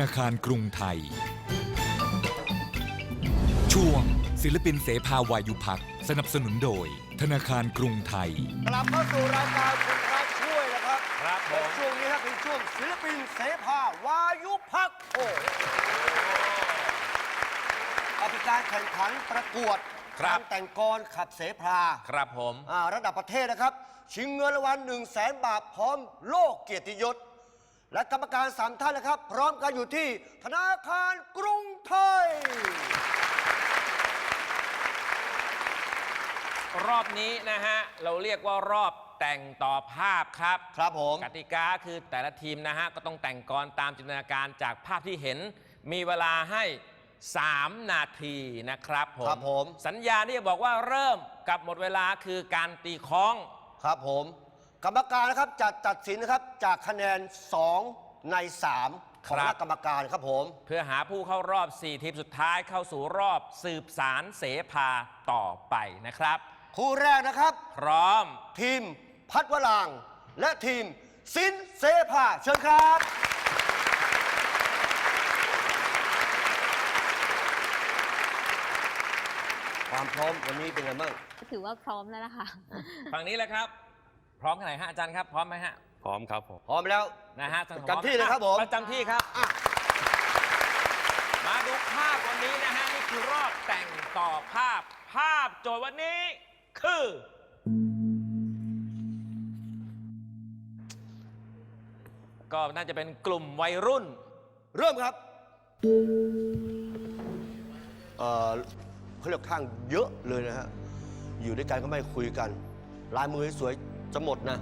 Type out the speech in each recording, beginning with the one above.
นาคารกรุงไทย ช่วงศิลปินเสภาวายุพักสนับสนุนโดย ธนาคารกรุงไทย กลับเข้าสู่รายการคุณพระช่วยนะครับครับผมและช่วงนี้ครับเป็นช่วงศิลปินเสภาวายุพักโอ้เอาเป็นการแข่งขันประกวดครับ การแต่งกรขับเสภาครับผม อ่าระดับประเทศนะครับ ชิงเงินรางวัล1 0 0 0 0แสนบาทพร้อมโลกเกียรติยศ และกรรมการสามท่านนะครับ พร้อมกันอยู่ที่ธนาคารกรุงไทย รอบนี้นะฮะ เราเรียกว่ารอบแต่งต่อภาพครับ ครับผม กติกาคือแต่ละทีมนะฮะ ก็ต้องแต่งกรตามจินตนาการจากภาพที่เห็น มีเวลาให้ 3 นาทีนะครับผม ครับผม สัญญาณที่จะบอกว่าเริ่มกับหมดเวลาคือการตีคล้อง ครับผม กรรมการนะครับจะตัดสินนะครับจากคะแนน 2 ใน 3 ของคครับณะกรรมการครับผม เพื่อหาผู้เข้ารอบ 4 ทีมสุดท้ายเข้าสู่รอบสืบสารเสภาต่อไปนะครับ คู่แรกนะครับ พร้อม ทีมพัดวรางค์และทีมสินเซภาเชิญครับ ความพร้อมวันนี้เป็นไงบ้าง ถือว่าพร้อมแล้วนะคะ ฝั่งนี้เลยครับพ ร้อมกันไหนฮะอาจารย์ครับพร้อมไหมฮะพร้อมครับผมพร้อมแล้ว นะฮะประจำที่เลยครับผม ประจำที่ครับ อะมาดูภาพวันนี้นะฮะนี่คือรอบแต่งต่อภาพ ภาพโจทย์วันนี้คือ ก็น่าจะเป็นกลุ่มวัยรุ่น เริ่มครับ เอ่อเขาเรียกข้างเยอะเลยนะฮะ อยู่ด้วยกันก็ไม่คุยกัน ลายมือสวยๆ จะหมดนะ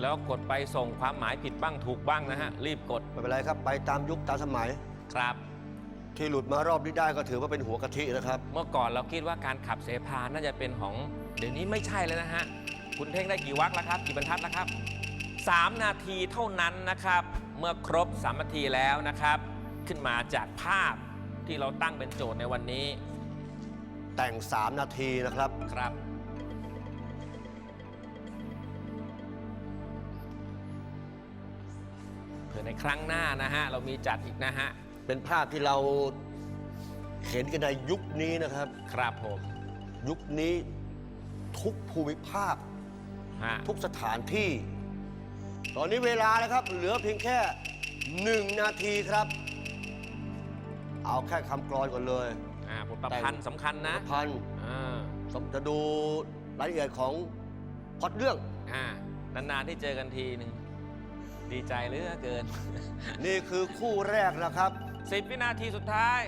แล้วกดไปส่งความหมายผิดบ้างถูกบ้างนะฮะ รีบกดไม่เป็นไรครับ ไปตามยุคตามสมัย ครับ ที่หลุดมารอบนี้ได้ก็ถือว่าเป็นหัวกะทินะครับ เมื่อก่อนเราคิดว่าการขับเสพาน่าจะเป็นของ เดี๋ยวนี้ไม่ใช่แล้วนะฮะ คุณเท่งได้กี่วักแล้วครับ กี่บรรทัดแล้วครับ 3 นาทีเท่านั้นนะครับ เมื่อครบ3นาทีแล้วนะครับ ขึ้นมาจากภาพที่เราตั้งเป็นโจทย์ในวันนี้ แต่ง 3 นาทีนะครับ ครับ ในครั้งหน้านะฮะ เรามีจัดอีกนะฮะ เป็นภาพที่เราเห็นกันในยุคนี้นะครับ ครับผมยุคนี้ทุกภูมิภาค ฮะทุกสถานที่ ตอนนี้เวลานะครับ เหลือเพียงแค่หนึ่งนาทีครับ เอาแค่คำกรอนก่อนเลย อ่าบทประพันธ์สำคัญนะพันอ่าจะดูรายละเอียดของพล็อดเรื่อง อ่านานๆที่เจอกันทีหนึ่ง ดีใจเหลือเกิน นี่คือคู่แรกนะครับสิบวินาทีสุดท้าย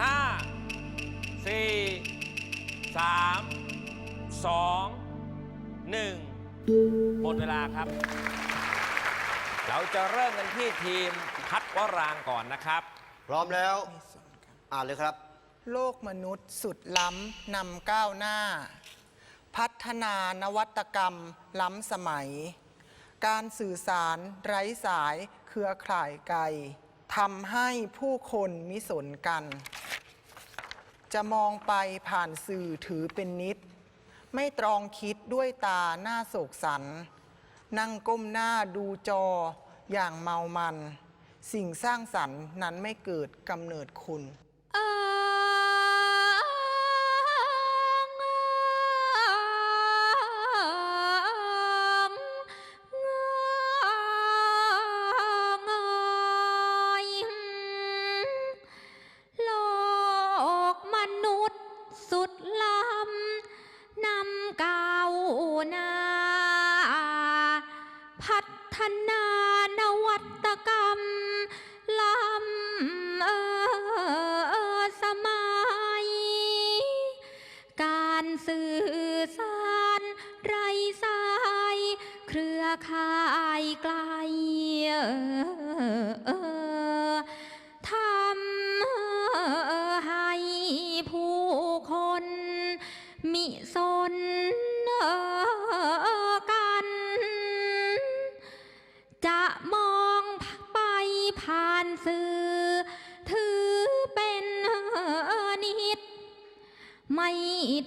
ห้าสี่สามสองหนึ่งหมดเวลาครับ เราจะเริ่มกันที่ทีมพัดวรางก่อนนะครับ พร้อมแล้ว อ่านเลยครับ โลกมนุษย์สุดล้ำนำก้าวหน้า พัฒนานวัตกรรมล้ำสมัย การสื่อสารไร้สายเครือข่ายไกลทำให้ผู้คนมิสนกัน จะมองไปผ่านสื่อถือเป็นนิด ไม่ตรองคิดด้วยตาหน้าโศกสัน นั่งก้มหน้าดูจออย่างเมามัน สิ่งสร้างสรรค์นั้นไม่เกิดกำเนิดคุณ นานวัตกรรมล้ำ ไม่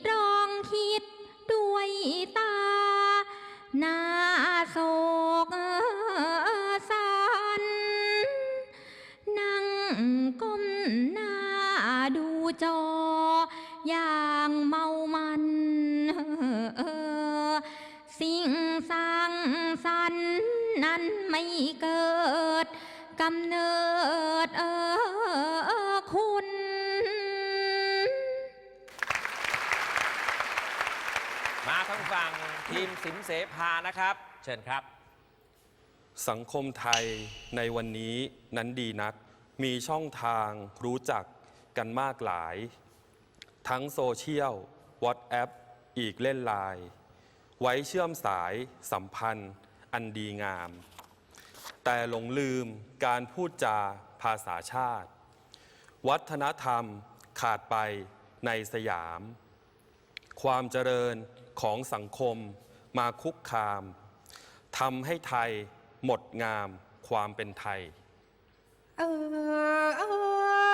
ต้องคิดด้วยตาหน้าโศกสันนั่งก้มหน้าดูจอ อย่างเมามันสิ่งสร้างสรรนั้นไม่เกิดกำเนิดเออ ทีมสินเสภานะครับ เชิญครับ สังคมไทยในวันนี้นั้นดีนัก มีช่องทางรู้จักกันมากหลาย ทั้งโซเชียลวอทแอปอีกเล่นไลน์ไว้เชื่อมสายสัมพันธ์อันดีงาม แต่หลงลืมการพูดจาภาษาชาติ วัฒนธรรมขาดไปในสยาม ความเจริญของสังคมมาคุกคามทำให้ไทยหมดงามความเป็นไทย เออเออ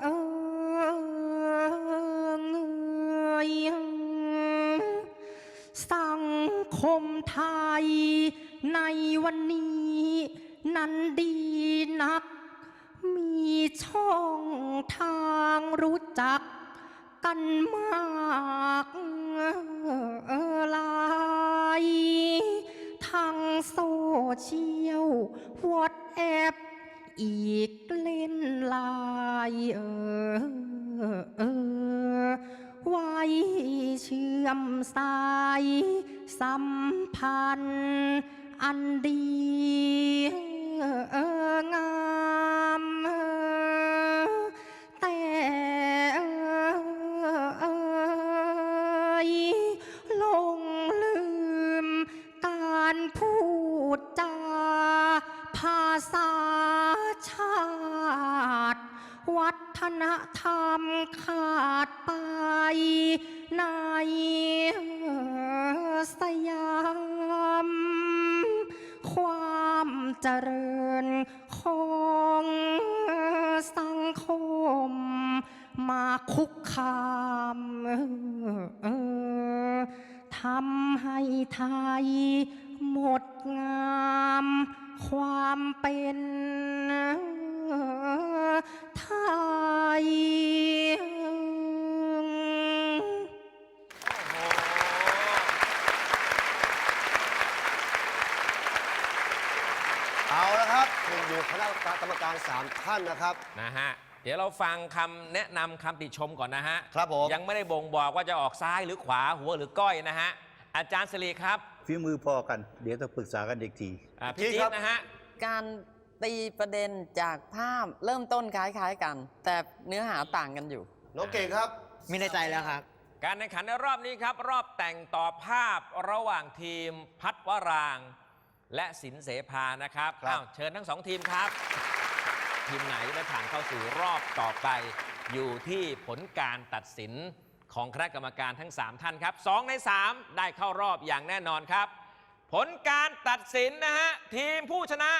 เออสังคมไทยในวันนี้นั้นดีนัก มีช่องทางรู้จัก กันมากลายทางโซเชียลวอทแอปอีกเล่นลน์เออเออไว้เชื่อมสายสัมพันธ์อันดีเอองา ษาชาติ วัฒนธรรมขาดไปในสยาม ความเจริญของสังคม มาคุกคามทำให้ไทยหมดงาม ความเป็นไทยเอาละครับคุณอยู่คณะกรรมการสามท่านนะครับ นะฮะ เดี๋ยวเราฟังคำแนะนำคำติชมก่อนนะฮะ ครับผม ยังไม่ได้บ่งบอกว่าจะออกซ้ายหรือขวาหัวหรือก้อยนะฮะ อาจารย์สิริครับ ฝีมือพอกัน เดี๋ยวต้องปรึกษากันอีกที อ่าพี่จริงจี๊ครัดบนะฮะ การตีประเด็นจากภาพเริ่มต้นคล้ายๆกัน แต่เนื้อหาต่างกันอยู่ น้องเก่งครับ มีในใจแล้วครับ การแข่งขันในรอบนี้ครับ รอบแต่งต่อภาพระหว่างทีมพัดวรางและสินเสภานะครับครับ อ้าวเชิญทั้งสองทีมครับ ทีมไหนได้ผ่านเข้าสู่รอบต่อไป อยู่ที่ผลการตัดสิน ของคณะกรรมการทั้ง 3 ท่านครับ 2 ใน 3 ได้เข้ารอบอย่างแน่นอนครับ ผลการตัดสินนะฮะ ทีมผู้ชนะ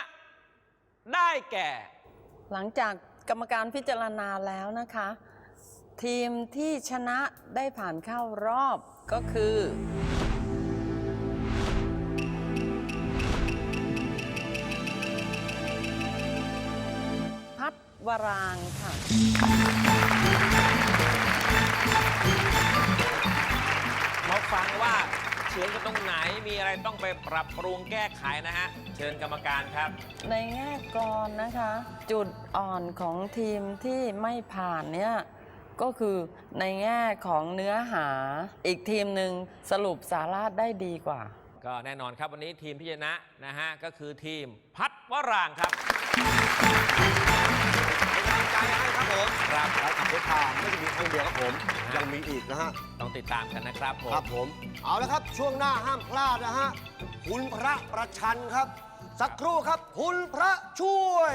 ได้แก่ หลังจากกรรมการพิจารณาแล้วนะคะ ทีมที่ชนะได้ผ่านเข้ารอบก็คือ พัดวรางค์ค่ะ มาฟังว่าเฉือนกันตรงไหนมีอะไรต้องไปปรับปรุงแก้ไขนะฮะ เชิญกรรมการครับ ในแง่กรนะคะ จุดอ่อนของทีมที่ไม่ผ่านเนี่ยก็คือในแง่ของเนื้อหาอีกทีมหนึ่งสรุปสาระได้ดีกว่า ก็แน่นอนครับวันนี้ทีมที่ชนะนะฮะ ก็คือทีมพัดวรางค์ครับ เป็นกำลังใจให้ครับผมครับและกับเพชรพาไม่ได้มีครั้งเดียวครับผม ยังมีอีกนะฮะ ต้องติดตามกันนะครับผม ครับผม เอาละครับ ช่วงหน้าห้ามพลาดนะฮะ คุณพระประชันครับ สักครู่ครับ คุณพระช่วย